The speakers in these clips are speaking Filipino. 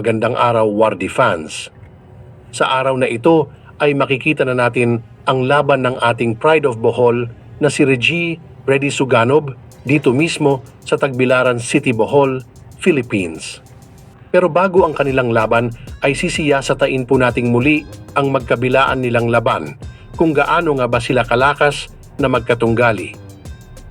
Magandang araw, Wardi fans. Sa araw na ito ay makikita na natin ang laban ng ating Pride of Bohol na si Reggie Reddy Suganov dito mismo sa Tagbilaran City, Bohol, Philippines. Pero bago ang kanilang laban ay sisiyasatain po nating muli ang magkabilaan nilang laban kung gaano nga ba sila kalakas na magkatunggali.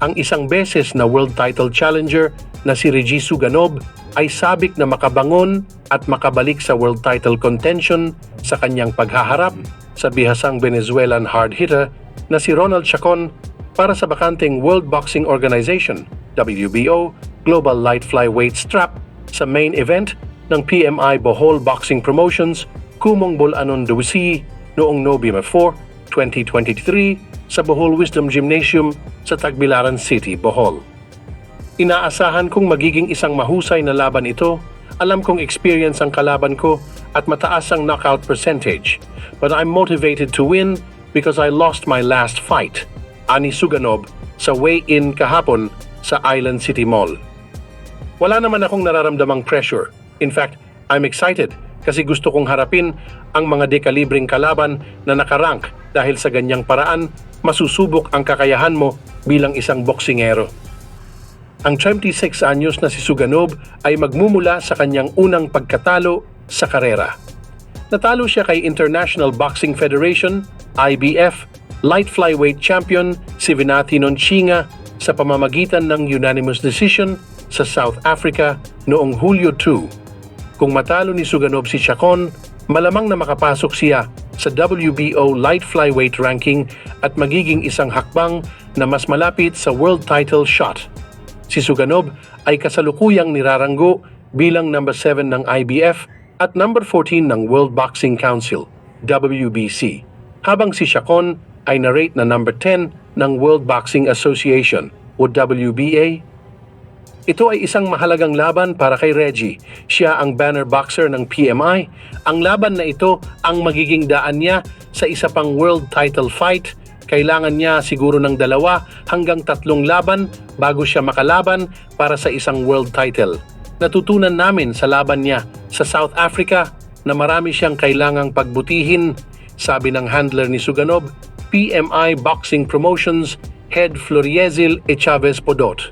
Ang isang beses na world title challenger na si Reggie Suganov ay sabik na makabangon at makabalik sa world title contention sa kanyang paghaharap sa bihasang Venezuelan hard hitter na si Ronald Chacon para sa bakanteng World Boxing Organization WBO Global Light Flyweight Strap sa main event ng PMI Bohol Boxing Promotions Kumong Bulanon Dusi noong November 4, 2023 sa Bohol Wisdom Gymnasium sa Tagbilaran City, Bohol. Inaasahan kong magiging isang mahusay na laban ito. Alam kong experience ang kalaban ko at mataas ang knockout percentage. But I'm motivated to win because I lost my last fight. Ani Suganov sa weigh-in kahapon sa Island City Mall. Wala naman akong nararamdamang pressure. In fact, I'm excited kasi gusto kong harapin ang mga dekalibring kalaban na nakarank dahil sa ganyang paraan masusubok ang kakayahan mo bilang isang boksingero. Ang 26 anyos na si Suganov ay magmumula sa kanyang unang pagkatalo sa karera. Natalo siya kay International Boxing Federation, IBF, light flyweight champion si Vinati Nonchinga sa pamamagitan ng unanimous decision sa South Africa noong Hulyo 2. Kung matalo ni Suganov si Chacon, malamang na makapasok siya sa WBO light flyweight ranking at magiging isang hakbang na mas malapit sa world title shot. Si Suganov ay kasalukuyang niraranggo bilang number 7 ng IBF at number 14 ng World Boxing Council, WBC, habang si Chacon ay narate na number 10 ng World Boxing Association o WBA. Ito ay isang mahalagang laban para kay Reggie. Siya ang banner boxer ng PMI. Ang laban na ito ang magiging daan niya sa isa pang world title fight kailangan niya siguro ng dalawa hanggang tatlong laban bago siya makalaban para sa isang world title. Natutunan namin sa laban niya sa South Africa na marami siyang kailangang pagbutihin, sabi ng handler ni Suganov, PMI Boxing Promotions Head Floriezil E. Chavez Podot.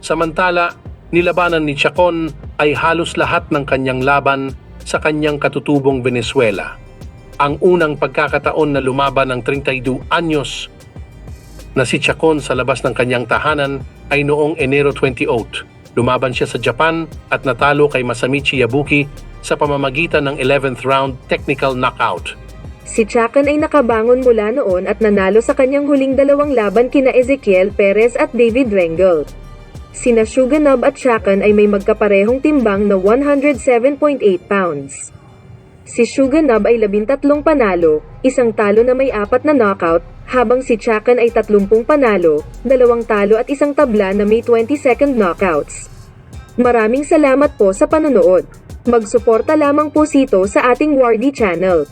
Samantala, nilabanan ni Chacon ay halos lahat ng kanyang laban sa kanyang katutubong Venezuela ang unang pagkakataon na lumaban ng 32 anyos na si Chacon sa labas ng kanyang tahanan ay noong Enero 28. Lumaban siya sa Japan at natalo kay Masamichi Yabuki sa pamamagitan ng 11th round technical knockout. Si Chakan ay nakabangon mula noon at nanalo sa kanyang huling dalawang laban kina Ezekiel Perez at David Rengel. Sina Shuganov at Chakan ay may magkaparehong timbang na 107.8 pounds. Si Shuganov ay labintatlong panalo, isang talo na may apat na knockout, habang si Chakan ay tatlumpung panalo, dalawang talo at isang tabla na may 22nd knockouts. Maraming salamat po sa panonood. Magsuporta lamang po sito sa ating Wardy channel.